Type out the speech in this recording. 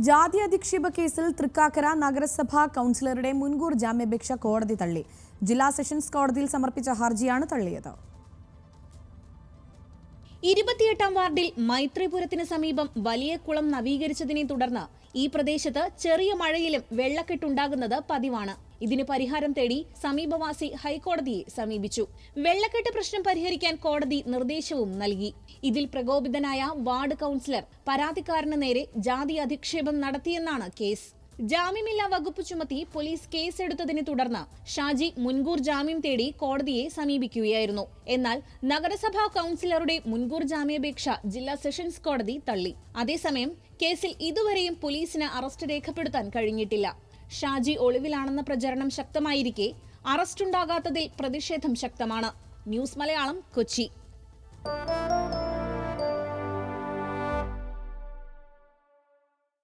ജാതി അധിക്ഷേപ കേസിൽ തൃക്കാക്കര നഗരസഭാ കൗൺസിലറുടെ മുൻകൂർ ജാമ്യാപേക്ഷ കോടതി തള്ളി. ജില്ലാ സെഷൻസ് കോടതിയിൽ സമർപ്പിച്ച ഹർജിയാണ് തള്ളിയത്. ഇരുപത്തിയെട്ടാം വാർഡിൽ മൈത്രിപുരത്തിന് സമീപം വലിയ കുളം നവീകരിച്ചതിനെ തുടർന്ന് ഈ പ്രദേശത്ത് ചെറിയ മഴയിലും വെള്ളക്കെട്ടുണ്ടാകുന്നത് പതിവാണ്. ഇതിന് പരിഹാരം തേടി സമീപവാസി ഹൈക്കോടതിയെ സമീപിച്ചു. വെള്ളക്കെട്ട് പ്രശ്നം പരിഹരിക്കാൻ കോടതി നിർദ്ദേശവും നൽകി. ഇതിൽ പ്രകോപിതനായ വാർഡ് കൗൺസിലർ പരാതിക്കാരന് നേരെ ജാതി അധിക്ഷേപം നടത്തിയെന്നാണ് കേസ്. ജാമ്യമില്ലാ വകുപ്പ് ചുമത്തി പോലീസ് കേസെടുത്തതിനെ തുടർന്ന് ഷാജി മുൻകൂർ ജാമ്യം തേടി കോടതിയെ സമീപിക്കുകയായിരുന്നു. എന്നാൽ നഗരസഭാ കൗൺസിലറുടെ മുൻകൂർ ജാമ്യാപേക്ഷ ജില്ലാ സെഷൻസ് കോടതി തള്ളി. അതേസമയം കേസിൽ ഇതുവരെയും പോലീസിന് അറസ്റ്റ് രേഖപ്പെടുത്താൻ കഴിഞ്ഞിട്ടില്ല. ഷാജി ഒളിവിലാണെന്ന പ്രചരണം ശക്തമായിരിക്കെ അറസ്റ്റുണ്ടാകാത്തതിൽ പ്രതിഷേധം ശക്തമാണ്. ന്യൂസ് മലയാളം കൊച്ചി.